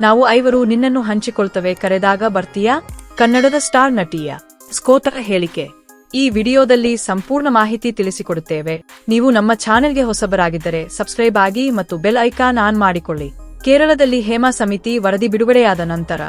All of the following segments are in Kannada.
ನಾವು ಐವರು ನಿನ್ನನ್ನು ಹಂಚಿಕೊಳ್ತವೆ ಕರೆದಾಗ ಬರ್ತೀಯಾ? ಕನ್ನಡದ ಸ್ಟಾರ್ ನಟಿಯ ಸ್ಕೋತರ ಹೇಳಿಕೆ. ಈ ವಿಡಿಯೋದಲ್ಲಿ ಸಂಪೂರ್ಣ ಮಾಹಿತಿ ತಿಳಿಸಿಕೊಡುತ್ತೇವೆ. ನೀವು ನಮ್ಮ ಚಾನೆಲ್ಗೆ ಹೊಸಬರಾಗಿದ್ದರೆ ಸಬ್ಸ್ಕ್ರೈಬ್ ಆಗಿ ಮತ್ತು ಬೆಲ್ ಐಕಾನ್ ಆನ್ ಮಾಡಿಕೊಳ್ಳಿ. ಕೇರಳದಲ್ಲಿ ಹೇಮಾ ಸಮಿತಿ ವರದಿ ಬಿಡುಗಡೆಯಾದ ನಂತರ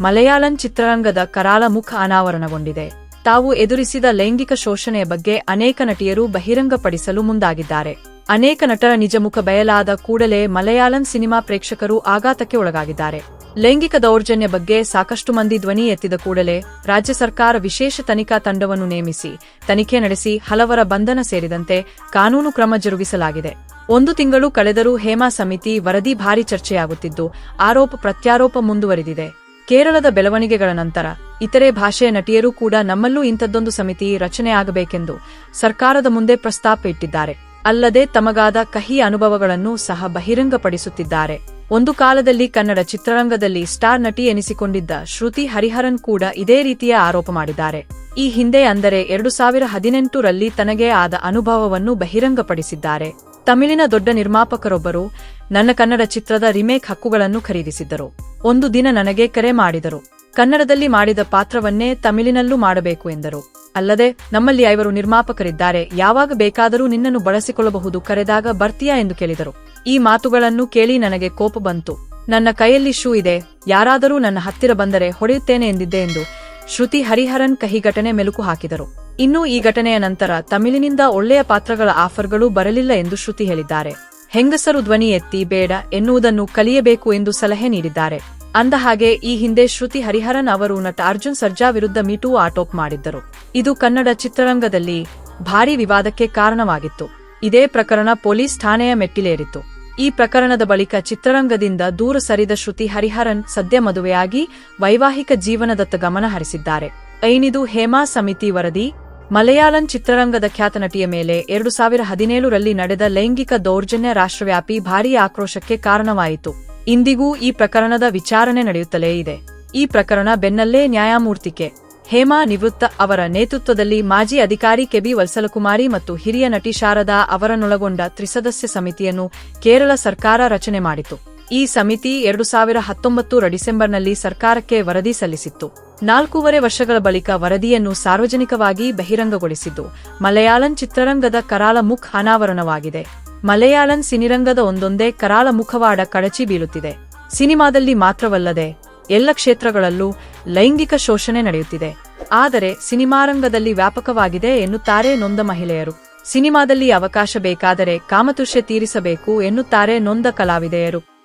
ಮಲಯಾಳಂ ಚಿತ್ರರಂಗದ ಕರಾಳ ಮುಖ ಅನಾವರಣಗೊಂಡಿದೆ. ತಾವು ಎದುರಿಸಿದ ಲೈಂಗಿಕ ಶೋಷಣೆಯ ಬಗ್ಗೆ ಅನೇಕ ನಟಿಯರು ಬಹಿರಂಗಪಡಿಸಲು ಮುಂದಾಗಿದ್ದಾರೆ. ಅನೇಕ ನಟರ ನಿಜ ಮುಖ ಬಯಲಾದ ಕೂಡಲೇ ಮಲಯಾಳಂ ಸಿನಿಮಾ ಪ್ರೇಕ್ಷಕರು ಆಘಾತಕ್ಕೆ ಒಳಗಾಗಿದ್ದಾರೆ. ಲೈಂಗಿಕ ದೌರ್ಜನ್ಯ ಬಗ್ಗೆ ಸಾಕಷ್ಟು ಮಂದಿ ಧ್ವನಿ ಎತ್ತಿದ ಕೂಡಲೇ ರಾಜ್ಯ ಸರ್ಕಾರ ವಿಶೇಷ ತನಿಖಾ ತಂಡವನ್ನು ನೇಮಿಸಿ, ತನಿಖೆ ನಡೆಸಿ ಹಲವರ ಬಂಧನ ಸೇರಿದಂತೆ ಕಾನೂನು ಕ್ರಮ ಜರುಗಿಸಲಾಗಿದೆ. ಒಂದು ತಿಂಗಳು ಕಳೆದರೂ ಹೇಮಾ ಸಮಿತಿ ವರದಿ ಭಾರಿ ಚರ್ಚೆಯಾಗುತ್ತಿದ್ದು, ಆರೋಪ ಪ್ರತ್ಯಾರೋಪ ಮುಂದುವರಿದಿದೆ. ಕೇರಳದ ಬೆಳವಣಿಗೆಗಳ ನಂತರ ಇತರೆ ಭಾಷೆಯ ನಟಿಯರೂ ಕೂಡ ನಮ್ಮಲ್ಲೂ ಇಂಥದ್ದೊಂದು ಸಮಿತಿ ರಚನೆಯಾಗಬೇಕೆಂದು ಸರ್ಕಾರದ ಮುಂದೆ ಪ್ರಸ್ತಾಪ ಇಟ್ಟಿದ್ದಾರೆ. ಅಲ್ಲದೆ ತಮಗಾದ ಕಹಿ ಅನುಭವಗಳನ್ನು ಸಹ ಬಹಿರಂಗಪಡಿಸುತ್ತಿದ್ದಾರೆ. ಒಂದು ಕಾಲದಲ್ಲಿ ಕನ್ನಡ ಚಿತ್ರರಂಗದಲ್ಲಿ ಸ್ಟಾರ್ ನಟಿ ಎನಿಸಿಕೊಂಡಿದ್ದ ಶ್ರುತಿ ಹರಿಹರನ್ ಕೂಡ ಇದೇ ರೀತಿಯ ಆರೋಪ ಮಾಡಿದ್ದಾರೆ. ಈ ಹಿಂದೆ ಅಂದರೆ ಎರಡು ಸಾವಿರ ಹದಿನೆಂಟರಲ್ಲಿ ತನಗೆ ಆದ ಅನುಭವವನ್ನು ಬಹಿರಂಗಪಡಿಸಿದ್ದಾರೆ. ತಮಿಳಿನ ದೊಡ್ಡ ನಿರ್ಮಾಪಕರೊಬ್ಬರು ನನ್ನ ಕನ್ನಡ ಚಿತ್ರದ ರಿಮೇಕ್ ಹಕ್ಕುಗಳನ್ನು ಖರೀದಿಸಿದ್ದರು. ಒಂದು ದಿನ ನನಗೆ ಕರೆ ಮಾಡಿದರು. ಕನ್ನಡದಲ್ಲಿ ಮಾಡಿದ ಪಾತ್ರವನ್ನೇ ತಮಿಳಿನಲ್ಲೂ ಮಾಡಬೇಕು ಎಂದರು. ಅಲ್ಲದೆ, ನಮ್ಮಲ್ಲಿ ಐವರು ನಿರ್ಮಾಪಕರಿದ್ದಾರೆ. ಯಾವಾಗ ಬೇಕಾದರೂ ನಿನ್ನನ್ನು ಬಳಸಿಕೊಳ್ಳಬಹುದು ಕರೆದಾಗ ಬರ್ತೀಯಾ ಎಂದು ಕೇಳಿದರು. ಈ ಮಾತುಗಳನ್ನು ಕೇಳಿ ನನಗೆ ಕೋಪ ಬಂತು. ನನ್ನ ಕೈಯಲ್ಲಿ ಶೂ ಇದೆ. ಯಾರಾದರೂ ನನ್ನ ಹತ್ತಿರ ಬಂದರೆ ಹೊಡೆಯುತ್ತೇನೆ ಎಂದಿದ್ದೆ ಎಂದು ಶ್ರುತಿ ಹರಿಹರನ್ ಕಹಿ ಘಟನೆ ಮೆಲುಕು ಹಾಕಿದರು. ಇನ್ನು ಈ ಘಟನೆಯ ನಂತರ ತಮಿಳಿನಿಂದ ಒಳ್ಳೆಯ ಪಾತ್ರಗಳ ಆಫರ್ಗಳು ಬರಲಿಲ್ಲ ಎಂದು ಶ್ರುತಿ ಹೇಳಿದ್ದಾರೆ. ಹೆಂಗಸರು ಧ್ವನಿ ಎತ್ತಿ, ಬೇಡ ಎನ್ನುವುದನ್ನು ಕಲಿಯಬೇಕು ಎಂದು ಸಲಹೆ ನೀಡಿದ್ದಾರೆ. ಅಂದಹಾಗೆ ಈ ಹಿಂದೆ ಶ್ರುತಿ ಹರಿಹರನ್ ಅವರು ನಟ ಅರ್ಜುನ್ ಸರ್ಜಾ ವಿರುದ್ಧ ಮೀಟೂ ಆಟೋಪ್ ಮಾಡಿದ್ದರು. ಇದು ಕನ್ನಡ ಚಿತ್ರರಂಗದಲ್ಲಿ ಭಾರೀ ವಿವಾದಕ್ಕೆ ಕಾರಣವಾಗಿತ್ತು. ಇದೇ ಪ್ರಕರಣ ಪೊಲೀಸ್ ಠಾಣೆಯ ಮೆಟ್ಟಿಲೇರಿತ್ತು. ಈ ಪ್ರಕರಣದ ಬಳಿಕ ಚಿತ್ರರಂಗದಿಂದ ದೂರ ಸರಿದ ಶ್ರುತಿ ಹರಿಹರನ್ ಸದ್ಯ ಮದುವೆಯಾಗಿ ವೈವಾಹಿಕ ಜೀವನದತ್ತ ಗಮನ ಹರಿಸಿದ್ದಾರೆ. ಐನಿದು ಹೇಮಾ ಸಮಿತಿ ವರದಿ? ಮಲಯಾಳಂ ಚಿತ್ರರಂಗದ ಖ್ಯಾತ ನಟಿಯ ಮೇಲೆ ಎರಡು ಸಾವಿರ ಹದಿನೇಳರಲ್ಲಿ ನಡೆದ ಲೈಂಗಿಕ ದೌರ್ಜನ್ಯ ರಾಷ್ಟ್ರವ್ಯಾಪಿ ಭಾರೀ ಆಕ್ರೋಶಕ್ಕೆ ಕಾರಣವಾಯಿತು. ಇಂದಿಗೂ ಈ ಪ್ರಕರಣದ ವಿಚಾರಣೆ ನಡೆಯುತ್ತಲೇ ಇದೆ. ಈ ಪ್ರಕರಣ ಬೆನ್ನಲ್ಲೇ ನ್ಯಾಯಮೂರ್ತಿಕೆ. ಹೇಮಾ ನಿವೃತ್ತ ಅವರ ನೇತೃತ್ವದಲ್ಲಿ ಮಾಜಿ ಅಧಿಕಾರಿ ಕೆಬಿ ವಲ್ಸಲಕುಮಾರಿ ಮತ್ತು ಹಿರಿಯ ನಟಿ ಶಾರದಾ ಅವರನ್ನೊಳಗೊಂಡ ತ್ರಿಸದಸ್ಯ ಸಮಿತಿಯನ್ನು ಕೇರಳ ಸರ್ಕಾರ ರಚನೆ ಮಾಡಿತು. ಈ ಸಮಿತಿ ಎರಡು ಸಾವಿರ ಹತ್ತೊಂಬತ್ತರ ಡಿಸೆಂಬರ್ನಲ್ಲಿ ಸರ್ಕಾರಕ್ಕೆ ವರದಿ ಸಲ್ಲಿಸಿತ್ತು. ನಾಲ್ಕೂವರೆ ವರ್ಷಗಳ ಬಳಿಕ ವರದಿಯನ್ನು ಸಾರ್ವಜನಿಕವಾಗಿ ಬಹಿರಂಗಗೊಳಿಸಿದ್ದು, ಮಲಯಾಳಂ ಚಿತ್ರರಂಗದ ಕರಾಳ ಮುಖ್ ಅನಾವರಣವಾಗಿದೆ. ಮಲಯಾಳಂ ಸಿನಿರಂಗದ ಒಂದೊಂದೇ ಕರಾಳ ಮುಖವಾಡ ಕಳಚಿ ಬೀಳುತ್ತಿದೆ. ಸಿನಿಮಾದಲ್ಲಿ ಮಾತ್ರವಲ್ಲದೆ ಎಲ್ಲ ಕ್ಷೇತ್ರಗಳಲ್ಲೂ ಲೈಂಗಿಕ ಶೋಷಣೆ ನಡೆಯುತ್ತಿದೆ. ಆದರೆ ಸಿನಿಮಾರಂಗದಲ್ಲಿ ವ್ಯಾಪಕವಾಗಿದೆ ಎನ್ನುತ್ತಾರೆ ನೊಂದ ಮಹಿಳೆಯರು. ಸಿನಿಮಾದಲ್ಲಿ ಅವಕಾಶ ಬೇಕಾದರೆ ಕಾಮತುಷ್ಯ ತೀರಿಸಬೇಕು ಎನ್ನುತ್ತಾರೆ ನೊಂದ ಕಲಾವಿದೆಯರು.